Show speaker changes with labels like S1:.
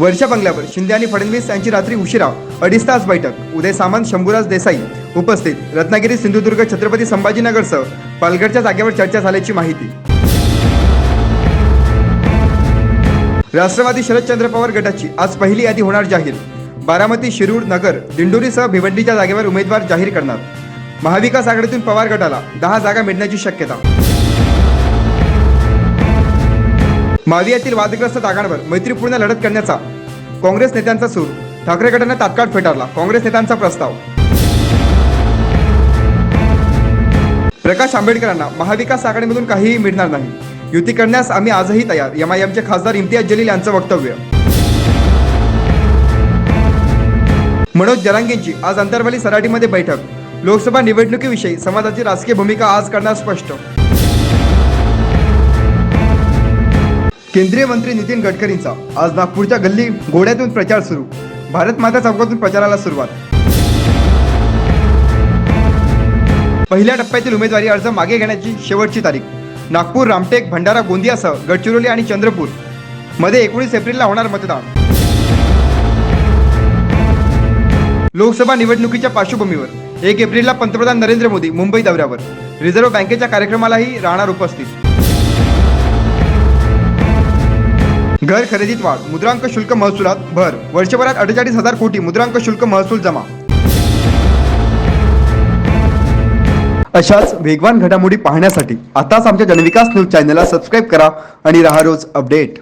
S1: वर्षा बंगल्यावर शिंदे आणि फडणवीस यांची रात्री उशिरा अडीच तास बैठक. उदय सामंत शंभूराज देसाई उपस्थित. रत्नागिरी सिंधुदुर्ग छत्रपती संभाजीनगरसह पालघरच्या जागेवर चर्चा झाल्याची माहिती. राष्ट्रवादी शरदचंद्र पवार गटाची आज पहिली यादी होणार जाहीर. बारामती शिरूर नगर दिंडोरीसह भिवंडीच्या जागेवर उमेदवार जाहीर करणार. महाविकास आघाडीतून पवार गटाला दहा जागा मिळण्याची शक्यता. मावियातील वादग्रस्त जागांवर मैत्रीपूर्ण लढत करण्याचा काँग्रेस नेत्यांचा सूर. ठाकरे गटाने तात्काळ फेटाळला. काँग्रेस नेत्यांचा प्रस्ताव. प्रकाश आंबेडकरांना महाविकास आघाडीमधून काहीही मिळणार नाही. युती करण्यास आम्ही आजही तयार. एमआयएमचे खासदार इम्तियाज जलील यांचं वक्तव्य. मनोज जरांगेंची आज अंतरवली सराटीमध्ये बैठक. लोकसभा निवडणुकीविषयी समाजाची राजकीय भूमिका आज करणार स्पष्ट. केंद्रीय मंत्री नितीन गडकरींचा आज नागपूरच्या गल्ली घोड्यातून प्रचार सुरू. भारत माता चौकातून प्रचाराला सुरुवात. पहिल्या टप्प्यातील उमेदवारी अर्ज मागे घेण्याची शेवटची तारीख. नागपूर रामटेक भंडारा गोंदियासह गडचिरोली आणि चंद्रपूरमध्ये एकोणीस एप्रिलला होणार मतदान. लोकसभा निवडणुकीच्या पार्श्वभूमीवर एक एप्रिलला पंतप्रधान नरेंद्र मोदी मुंबई दौऱ्यावर. रिझर्व्ह बँकेच्या कार्यक्रमालाही राहणार उपस्थित. घर खरेदीत वाढ मुद्रांक शुल्क महसुलात भर वर्षभरात अठ्ठेचाळीस हजार कोटी मुद्रांक शुल्क महसूल जमा. अशाच वेगवान घडामोडी पाहण्यासाठी आताच आमच्या जनविकास न्यूज चॅनलला सबस्क्राईब करा आणि राहा रोज अपडेट.